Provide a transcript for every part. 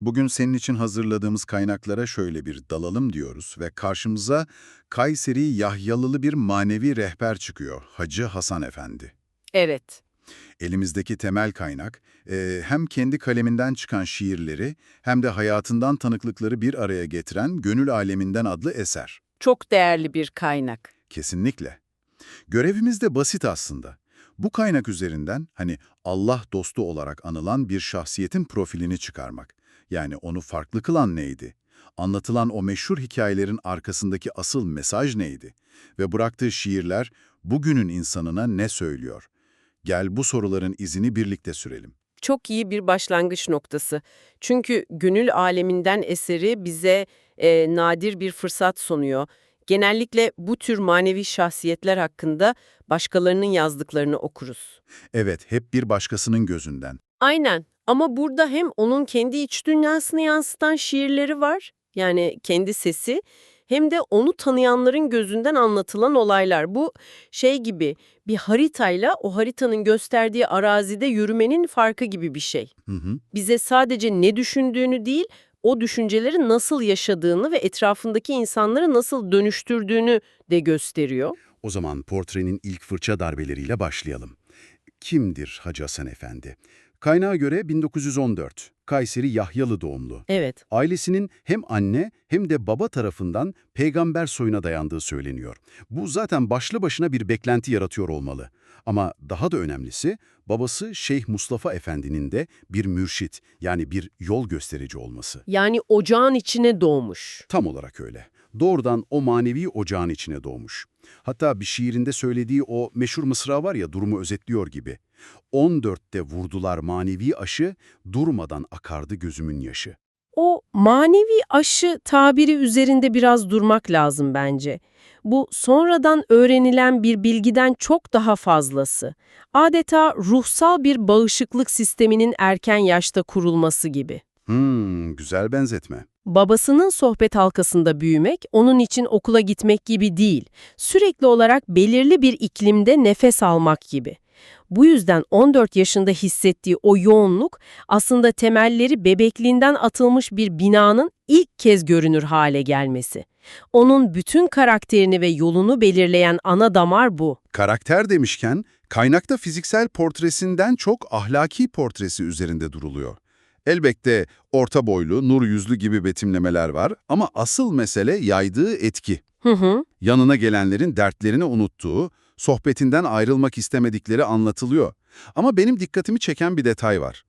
Bugün senin için hazırladığımız kaynaklara şöyle bir dalalım diyoruz ve karşımıza Kayseri Yahyalılı bir manevi rehber çıkıyor, Hacı Hasan Efendi. Evet. Elimizdeki temel kaynak, e, hem kendi kaleminden çıkan şiirleri hem de hayatından tanıklıkları bir araya getiren Gönül Aleminden adlı eser. Çok değerli bir kaynak. Kesinlikle. Görevimiz de basit aslında. Bu kaynak üzerinden hani Allah dostu olarak anılan bir şahsiyetin profilini çıkarmak. Yani onu farklı kılan neydi? Anlatılan o meşhur hikayelerin arkasındaki asıl mesaj neydi? Ve bıraktığı şiirler bugünün insanına ne söylüyor? Gel bu soruların izini birlikte sürelim. Çok iyi bir başlangıç noktası. Çünkü gönül aleminden eseri bize e, nadir bir fırsat sunuyor. Genellikle bu tür manevi şahsiyetler hakkında başkalarının yazdıklarını okuruz. Evet, hep bir başkasının gözünden. Aynen ama burada hem onun kendi iç dünyasını yansıtan şiirleri var, yani kendi sesi, hem de onu tanıyanların gözünden anlatılan olaylar. Bu şey gibi bir haritayla o haritanın gösterdiği arazide yürümenin farkı gibi bir şey. Hı hı. Bize sadece ne düşündüğünü değil, o düşünceleri nasıl yaşadığını ve etrafındaki insanları nasıl dönüştürdüğünü de gösteriyor. O zaman portrenin ilk fırça darbeleriyle başlayalım. Kimdir Hacı Hasan Efendi? Kaynağa göre 1914, Kayseri Yahyalı doğumlu. Evet, Ailesinin hem anne hem de baba tarafından peygamber soyuna dayandığı söyleniyor. Bu zaten başlı başına bir beklenti yaratıyor olmalı. Ama daha da önemlisi babası Şeyh Mustafa Efendi'nin de bir mürşit yani bir yol gösterici olması. yani ocağın içine doğmuş. Tam olarak öyle. Doğrudan o manevi ocağın içine doğmuş. Hatta bir şiirinde söylediği o meşhur mısra var ya durumu özetliyor gibi. 14'te vurdular manevi aşı, durmadan akardı gözümün yaşı. O manevi aşı tabiri üzerinde biraz durmak lazım bence. Bu sonradan öğrenilen bir bilgiden çok daha fazlası. Adeta ruhsal bir bağışıklık sisteminin erken yaşta kurulması gibi. Hmm, güzel benzetme. Babasının sohbet halkasında büyümek, onun için okula gitmek gibi değil, sürekli olarak belirli bir iklimde nefes almak gibi. Bu yüzden 14 yaşında hissettiği o yoğunluk aslında temelleri bebekliğinden atılmış bir binanın ilk kez görünür hale gelmesi. Onun bütün karakterini ve yolunu belirleyen ana damar bu. Karakter demişken, kaynakta fiziksel portresinden çok ahlaki portresi üzerinde duruluyor. Elbette orta boylu, nur yüzlü gibi betimlemeler var ama asıl mesele yaydığı etki. Hı hı. Yanına gelenlerin dertlerini unuttuğu, sohbetinden ayrılmak istemedikleri anlatılıyor. Ama benim dikkatimi çeken bir detay var.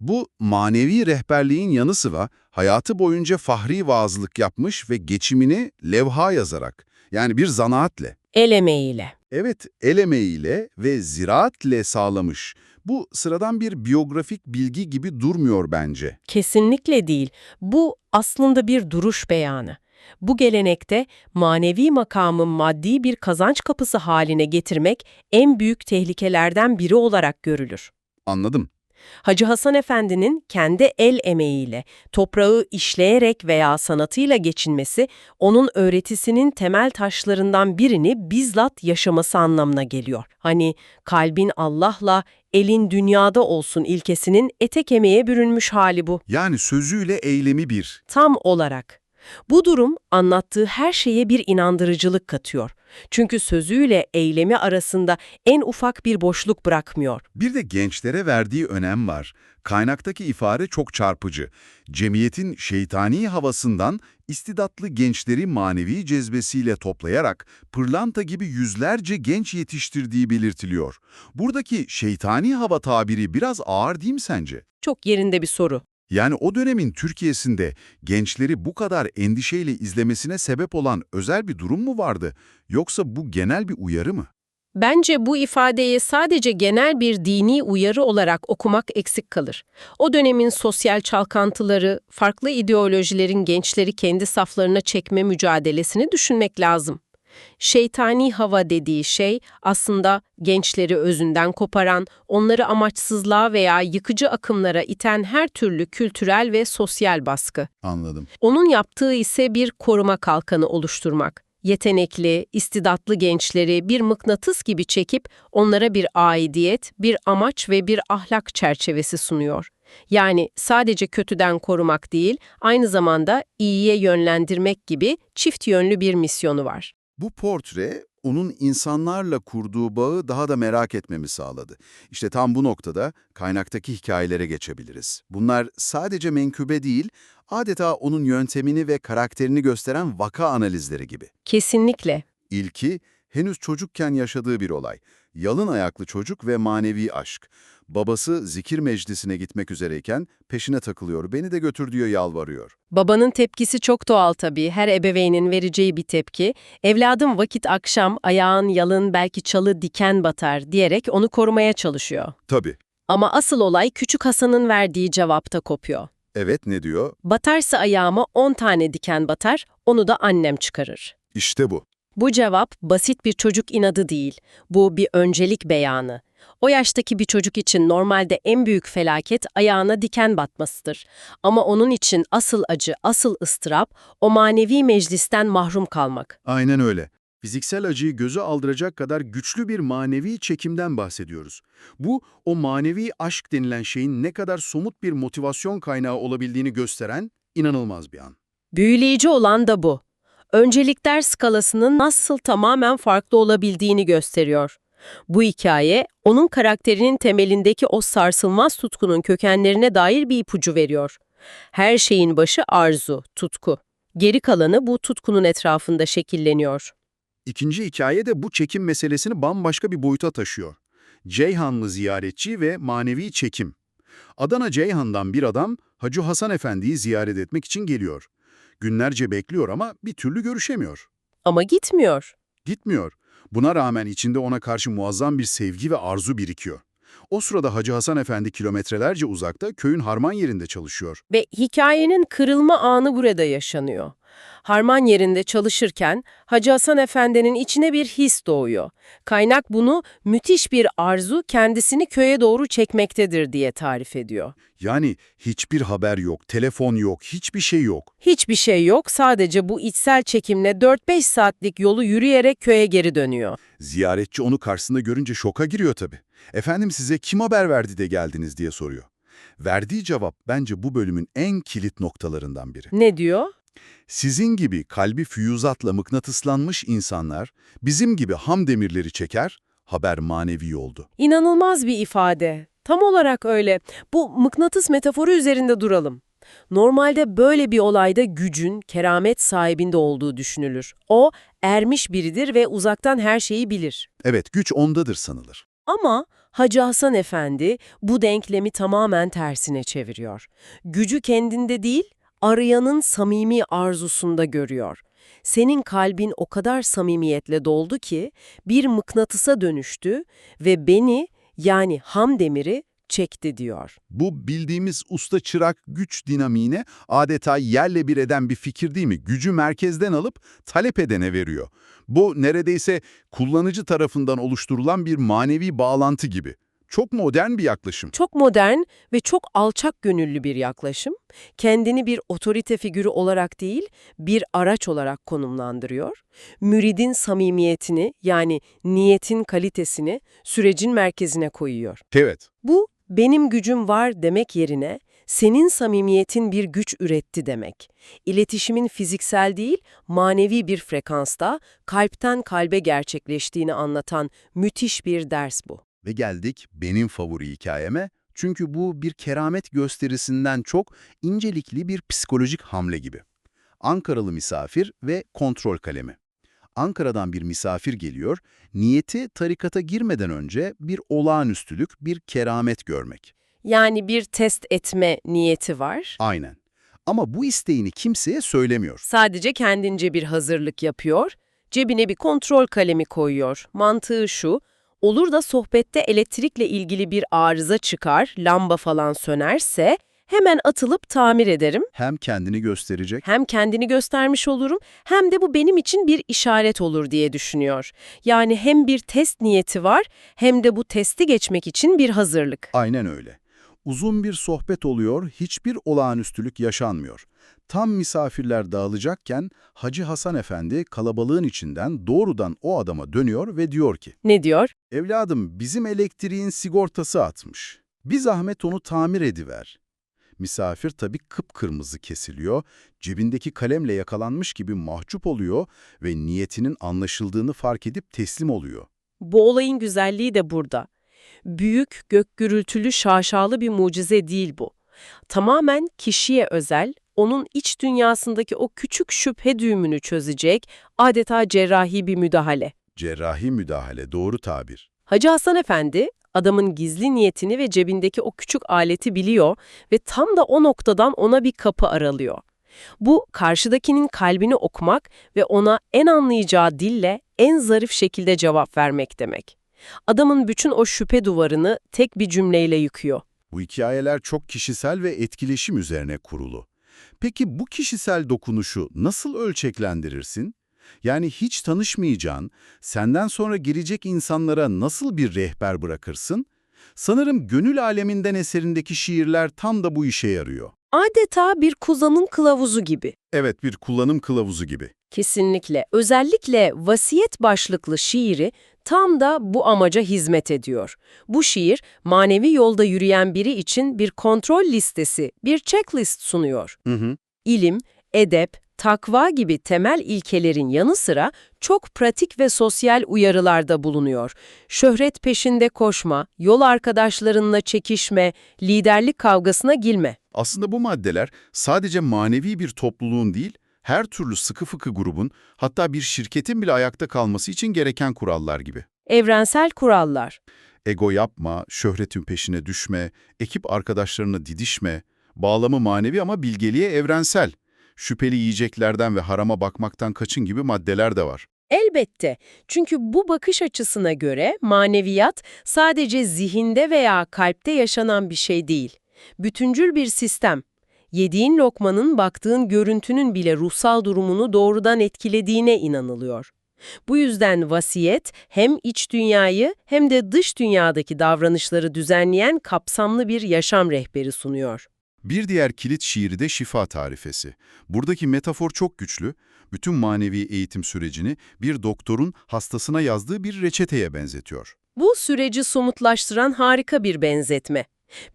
Bu manevi rehberliğin yanı sıra hayatı boyunca fahri vaazlık yapmış ve geçimini levha yazarak, yani bir zanaatle, El emeğiyle. evet el emeğiyle ve ziraatle sağlamış. Bu sıradan bir biyografik bilgi gibi durmuyor bence. Kesinlikle değil. Bu aslında bir duruş beyanı. Bu gelenekte manevi makamı maddi bir kazanç kapısı haline getirmek en büyük tehlikelerden biri olarak görülür. Anladım. Hacı Hasan Efendi'nin kendi el emeğiyle, toprağı işleyerek veya sanatıyla geçinmesi, onun öğretisinin temel taşlarından birini bizzat yaşaması anlamına geliyor. Hani kalbin Allah'la, elin dünyada olsun ilkesinin ete kemiğe bürünmüş hali bu. Yani sözüyle eylemi bir. Tam olarak. Bu durum anlattığı her şeye bir inandırıcılık katıyor. Çünkü sözüyle eylemi arasında en ufak bir boşluk bırakmıyor. Bir de gençlere verdiği önem var. Kaynaktaki ifade çok çarpıcı. Cemiyetin şeytani havasından istidatlı gençleri manevi cezbesiyle toplayarak pırlanta gibi yüzlerce genç yetiştirdiği belirtiliyor. Buradaki şeytani hava tabiri biraz ağır değil mi sence? Çok yerinde bir soru. Yani o dönemin Türkiye'sinde gençleri bu kadar endişeyle izlemesine sebep olan özel bir durum mu vardı? Yoksa bu genel bir uyarı mı? Bence bu ifadeyi sadece genel bir dini uyarı olarak okumak eksik kalır. O dönemin sosyal çalkantıları, farklı ideolojilerin gençleri kendi saflarına çekme mücadelesini düşünmek lazım. Şeytani hava dediği şey aslında gençleri özünden koparan, onları amaçsızlığa veya yıkıcı akımlara iten her türlü kültürel ve sosyal baskı. Anladım. Onun yaptığı ise bir koruma kalkanı oluşturmak. Yetenekli, istidatlı gençleri bir mıknatıs gibi çekip onlara bir aidiyet, bir amaç ve bir ahlak çerçevesi sunuyor. Yani sadece kötüden korumak değil, aynı zamanda iyiye yönlendirmek gibi çift yönlü bir misyonu var. Bu portre onun insanlarla kurduğu bağı daha da merak etmemi sağladı. İşte tam bu noktada kaynaktaki hikayelere geçebiliriz. Bunlar sadece menkıbe değil, adeta onun yöntemini ve karakterini gösteren vaka analizleri gibi. Kesinlikle. İlki, henüz çocukken yaşadığı bir olay. Yalın ayaklı çocuk ve manevi aşk. Babası zikir meclisine gitmek üzereyken peşine takılıyor, beni de götür diyor yalvarıyor. Babanın tepkisi çok doğal tabii. Her ebeveynin vereceği bir tepki. Evladım vakit akşam, ayağın yalın, belki çalı diken batar diyerek onu korumaya çalışıyor. Tabii. Ama asıl olay küçük Hasan'ın verdiği cevapta kopuyor. Evet ne diyor? Batarsa ayağıma 10 tane diken batar, onu da annem çıkarır. İşte bu. Bu cevap basit bir çocuk inadı değil. Bu bir öncelik beyanı. O yaştaki bir çocuk için normalde en büyük felaket ayağına diken batmasıdır. Ama onun için asıl acı, asıl ıstırap o manevi meclisten mahrum kalmak. Aynen öyle. Fiziksel acıyı göze aldıracak kadar güçlü bir manevi çekimden bahsediyoruz. Bu, o manevi aşk denilen şeyin ne kadar somut bir motivasyon kaynağı olabildiğini gösteren inanılmaz bir an. Büyüleyici olan da bu. Öncelikler skalasının nasıl tamamen farklı olabildiğini gösteriyor. Bu hikaye, onun karakterinin temelindeki o sarsılmaz tutkunun kökenlerine dair bir ipucu veriyor. Her şeyin başı arzu, tutku. Geri kalanı bu tutkunun etrafında şekilleniyor. İkinci hikaye de bu çekim meselesini bambaşka bir boyuta taşıyor. Ceyhanlı ziyaretçi ve manevi çekim. Adana Ceyhan'dan bir adam Hacı Hasan Efendi'yi ziyaret etmek için geliyor. Günlerce bekliyor ama bir türlü görüşemiyor. Ama gitmiyor. Gitmiyor. Buna rağmen içinde ona karşı muazzam bir sevgi ve arzu birikiyor. O sırada Hacı Hasan Efendi kilometrelerce uzakta köyün harman yerinde çalışıyor. Ve hikayenin kırılma anı burada yaşanıyor. Harman yerinde çalışırken Hacı Hasan Efendi'nin içine bir his doğuyor. Kaynak bunu müthiş bir arzu kendisini köye doğru çekmektedir diye tarif ediyor. Yani hiçbir haber yok, telefon yok, hiçbir şey yok. Hiçbir şey yok, sadece bu içsel çekimle 4-5 saatlik yolu yürüyerek köye geri dönüyor. Ziyaretçi onu karşısında görünce şoka giriyor tabii. Efendim size kim haber verdi de geldiniz diye soruyor. Verdiği cevap bence bu bölümün en kilit noktalarından biri. Ne diyor? Sizin gibi kalbi füyüzatla mıknatıslanmış insanlar bizim gibi ham demirleri çeker, haber manevi oldu. İnanılmaz bir ifade. Tam olarak öyle. Bu mıknatıs metaforu üzerinde duralım. Normalde böyle bir olayda gücün, keramet sahibinde olduğu düşünülür. O, ermiş biridir ve uzaktan her şeyi bilir. Evet, güç ondadır sanılır. Ama Hacı Hasan Efendi bu denklemi tamamen tersine çeviriyor. Gücü kendinde değil, arayanın samimi arzusunda görüyor. Senin kalbin o kadar samimiyetle doldu ki bir mıknatısa dönüştü ve beni yani ham demiri çekti diyor. Bu bildiğimiz usta çırak güç dinamiğine adeta yerle bir eden bir fikir değil mi? Gücü merkezden alıp talep edene veriyor. Bu neredeyse kullanıcı tarafından oluşturulan bir manevi bağlantı gibi. Çok modern bir yaklaşım. Çok modern ve çok alçak gönüllü bir yaklaşım. Kendini bir otorite figürü olarak değil, bir araç olarak konumlandırıyor. Müridin samimiyetini yani niyetin kalitesini sürecin merkezine koyuyor. Evet. Bu benim gücüm var demek yerine senin samimiyetin bir güç üretti demek. İletişimin fiziksel değil, manevi bir frekansta kalpten kalbe gerçekleştiğini anlatan müthiş bir ders bu. Ve geldik benim favori hikayeme. Çünkü bu bir keramet gösterisinden çok incelikli bir psikolojik hamle gibi. Ankaralı misafir ve kontrol kalemi. Ankara'dan bir misafir geliyor, niyeti tarikata girmeden önce bir olağanüstülük, bir keramet görmek. Yani bir test etme niyeti var. Aynen. Ama bu isteğini kimseye söylemiyor. Sadece kendince bir hazırlık yapıyor, cebine bir kontrol kalemi koyuyor. Mantığı şu, olur da sohbette elektrikle ilgili bir arıza çıkar, lamba falan sönerse hemen atılıp tamir ederim. Hem kendini gösterecek, Hem kendini göstermiş olurum hem de bu benim için bir işaret olur diye düşünüyor. Yani hem bir test niyeti var hem de bu testi geçmek için bir hazırlık. Aynen öyle. Uzun bir sohbet oluyor, hiçbir olağanüstülük yaşanmıyor. Tam misafirler dağılacakken Hacı Hasan Efendi kalabalığın içinden doğrudan o adama dönüyor ve diyor ki, Ne diyor? ''Evladım bizim elektriğin sigortası atmış.'' Bir zahmet onu tamir ediver. Misafir tabii kıpkırmızı kesiliyor, cebindeki kalemle yakalanmış gibi mahcup oluyor ve niyetinin anlaşıldığını fark edip teslim oluyor. Bu olayın güzelliği de burada. Büyük, gök gürültülü, şaşalı bir mucize değil bu. Tamamen kişiye özel, onun iç dünyasındaki o küçük şüphe düğümünü çözecek adeta cerrahi bir müdahale. Cerrahi müdahale, doğru tabir. Hacı Hasan Efendi, adamın gizli niyetini ve cebindeki o küçük aleti biliyor ve tam da o noktadan ona bir kapı aralıyor. Bu, karşıdakinin kalbini okumak ve ona en anlayacağı dille en zarif şekilde cevap vermek demek. Adamın bütün o şüphe duvarını tek bir cümleyle yıkıyor. Bu hikayeler çok kişisel ve etkileşim üzerine kurulu. Peki bu kişisel dokunuşu nasıl ölçeklendirirsin? Yani hiç tanışmayacağın, senden sonra girecek insanlara nasıl bir rehber bırakırsın? Sanırım Gönül Aleminden eserindeki şiirler tam da bu işe yarıyor. Adeta bir kuzanın kılavuzu gibi. Evet, bir kullanım kılavuzu gibi. Kesinlikle. Özellikle vasiyet başlıklı şiiri tam da bu amaca hizmet ediyor. Bu şiir, manevi yolda yürüyen biri için bir kontrol listesi, bir checklist sunuyor. Hı hı. İlim, edep, takva gibi temel ilkelerin yanı sıra çok pratik ve sosyal uyarılarda bulunuyor. Şöhret peşinde koşma, yol arkadaşlarınla çekişme, liderlik kavgasına girme. Aslında bu maddeler sadece manevi bir topluluğun değil, her türlü sıkı fıkı grubun, hatta bir şirketin bile ayakta kalması için gereken kurallar gibi. Evrensel kurallar. Ego yapma, şöhretin peşine düşme, ekip arkadaşlarına didişme, bağlamı manevi ama bilgeliğe evrensel. Şüpheli yiyeceklerden ve harama bakmaktan kaçın gibi maddeler de var. Elbette. Çünkü bu bakış açısına göre maneviyat sadece zihinde veya kalpte yaşanan bir şey değil. Bütüncül bir sistem. Yediğin lokmanın baktığın görüntünün bile ruhsal durumunu doğrudan etkilediğine inanılıyor. Bu yüzden vasiyet hem iç dünyayı hem de dış dünyadaki davranışları düzenleyen kapsamlı bir yaşam rehberi sunuyor. Bir diğer kilit şiiri de şifa tarifesi. Buradaki metafor çok güçlü. Bütün manevi eğitim sürecini bir doktorun hastasına yazdığı bir reçeteye benzetiyor. Bu süreci somutlaştıran harika bir benzetme.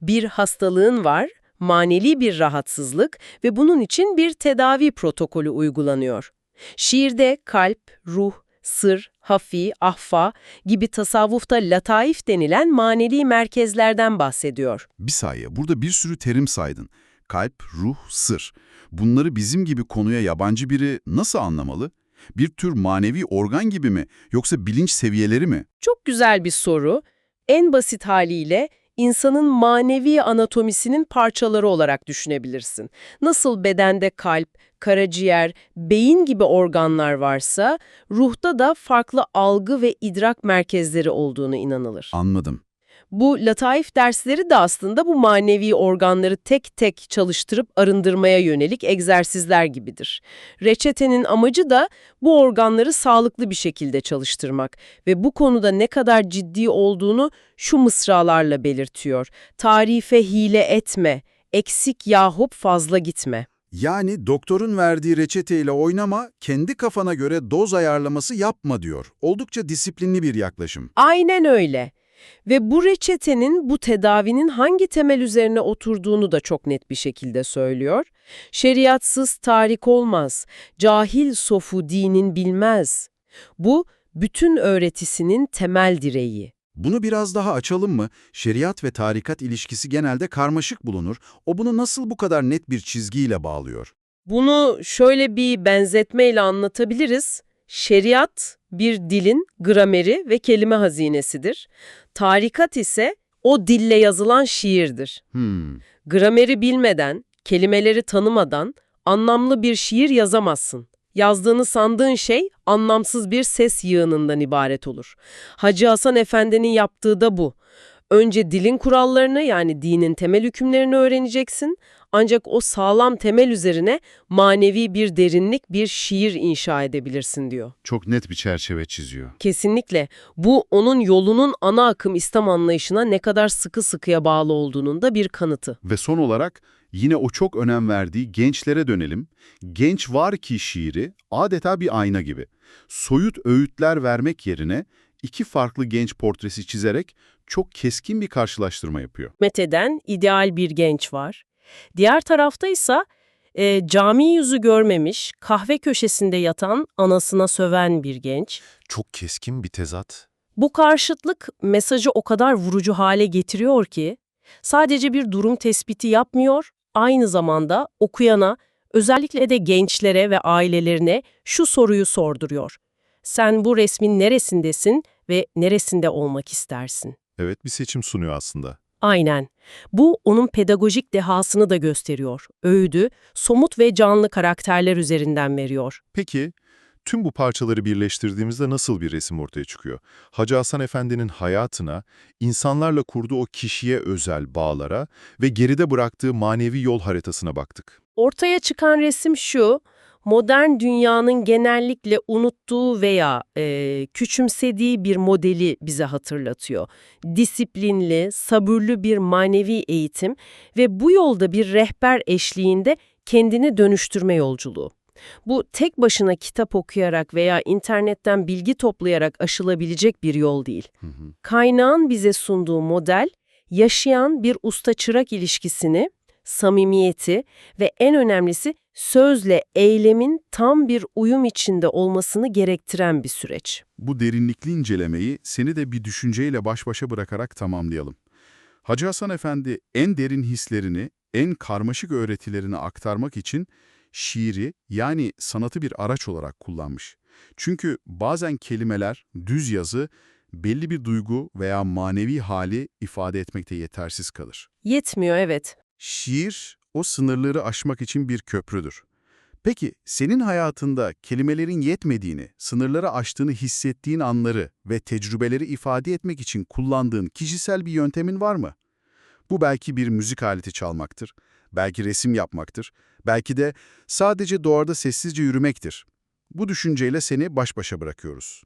Bir hastalığın var, maneli bir rahatsızlık ve bunun için bir tedavi protokolü uygulanıyor. Şiirde kalp, ruh, sır, hafi, ahfa gibi tasavvufta lataif denilen maneli merkezlerden bahsediyor. Bir sayı, burada bir sürü terim saydın. Kalp, ruh, sır. Bunları bizim gibi konuya yabancı biri nasıl anlamalı? Bir tür manevi organ gibi mi, yoksa bilinç seviyeleri mi? Çok güzel bir soru. En basit haliyle insanın manevi anatomisinin parçaları olarak düşünebilirsin. Nasıl bedende kalp, karaciğer, beyin gibi organlar varsa, ruhta da farklı algı ve idrak merkezleri olduğunu inanılır. Anladım. Bu lataif dersleri de aslında bu manevi organları tek tek çalıştırıp arındırmaya yönelik egzersizler gibidir. Reçetenin amacı da bu organları sağlıklı bir şekilde çalıştırmak ve bu konuda ne kadar ciddi olduğunu şu mısralarla belirtiyor. Tarife hile etme, eksik yahup fazla gitme. Yani doktorun verdiği reçeteyle oynama, kendi kafana göre doz ayarlaması yapma diyor. Oldukça disiplinli bir yaklaşım. Aynen öyle. Ve bu reçetenin, bu tedavinin hangi temel üzerine oturduğunu da çok net bir şekilde söylüyor. Şeriatsız tarik olmaz, cahil sofu dinin bilmez. Bu, bütün öğretisinin temel direği. Bunu biraz daha açalım mı? Şeriat ve tarikat ilişkisi genelde karmaşık bulunur. O bunu nasıl bu kadar net bir çizgiyle bağlıyor? Bunu şöyle bir benzetmeyle anlatabiliriz. Şeriat bir dilin grameri ve kelime hazinesidir. Tarikat ise o dille yazılan şiirdir. Hmm. Grameri bilmeden, kelimeleri tanımadan anlamlı bir şiir yazamazsın. Yazdığını sandığın şey anlamsız bir ses yığınından ibaret olur. Hacı Hasan Efendi'nin yaptığı da bu. Önce dilin kurallarını yani dinin temel hükümlerini öğreneceksin. Ancak o sağlam temel üzerine manevi bir derinlik, bir şiir inşa edebilirsin diyor. Çok net bir çerçeve çiziyor. Kesinlikle. Bu onun yolunun ana akım İslam anlayışına ne kadar sıkı sıkıya bağlı olduğunun da bir kanıtı. Ve son olarak yine o çok önem verdiği gençlere dönelim. Genç var ki şiiri adeta bir ayna gibi. Soyut öğütler vermek yerine iki farklı genç portresi çizerek çok keskin bir karşılaştırma yapıyor. Mete'den ideal bir genç var. Diğer tarafta ise e, cami yüzü görmemiş, kahve köşesinde yatan, anasına söven bir genç. Çok keskin bir tezat. Bu karşıtlık mesajı o kadar vurucu hale getiriyor ki, sadece bir durum tespiti yapmıyor, aynı zamanda okuyana, özellikle de gençlere ve ailelerine şu soruyu sorduruyor. Sen bu resmin neresindesin ve neresinde olmak istersin? Evet bir seçim sunuyor aslında. Aynen. Bu onun pedagojik dehasını da gösteriyor. Öğüdü, somut ve canlı karakterler üzerinden veriyor. Peki tüm bu parçaları birleştirdiğimizde nasıl bir resim ortaya çıkıyor? Hacı Hasan Efendi'nin hayatına, insanlarla kurduğu o kişiye özel bağlara ve geride bıraktığı manevi yol haritasına baktık. Ortaya çıkan resim şu, modern dünyanın genellikle unuttuğu veya e, küçümsediği bir modeli bize hatırlatıyor. Disiplinli, sabırlı bir manevi eğitim ve bu yolda bir rehber eşliğinde kendini dönüştürme yolculuğu. Bu tek başına kitap okuyarak veya internetten bilgi toplayarak aşılabilecek bir yol değil. Kaynağın bize sunduğu model, yaşayan bir usta-çırak ilişkisini, samimiyeti ve en önemlisi sözle eylemin tam bir uyum içinde olmasını gerektiren bir süreç. Bu derinlikli incelemeyi seni de bir düşünceyle baş başa bırakarak tamamlayalım. Hacı Hasan Efendi en derin hislerini, en karmaşık öğretilerini aktarmak için şiiri yani sanatı bir araç olarak kullanmış. Çünkü bazen kelimeler, düz yazı, belli bir duygu veya manevi hali ifade etmekte yetersiz kalır. Yetmiyor evet. Şiir, o sınırları aşmak için bir köprüdür. Peki, senin hayatında kelimelerin yetmediğini, sınırları aştığını hissettiğin anları ve tecrübeleri ifade etmek için kullandığın kişisel bir yöntemin var mı? Bu belki bir müzik aleti çalmaktır, belki resim yapmaktır, belki de sadece doğada sessizce yürümektir. Bu düşünceyle seni baş başa bırakıyoruz.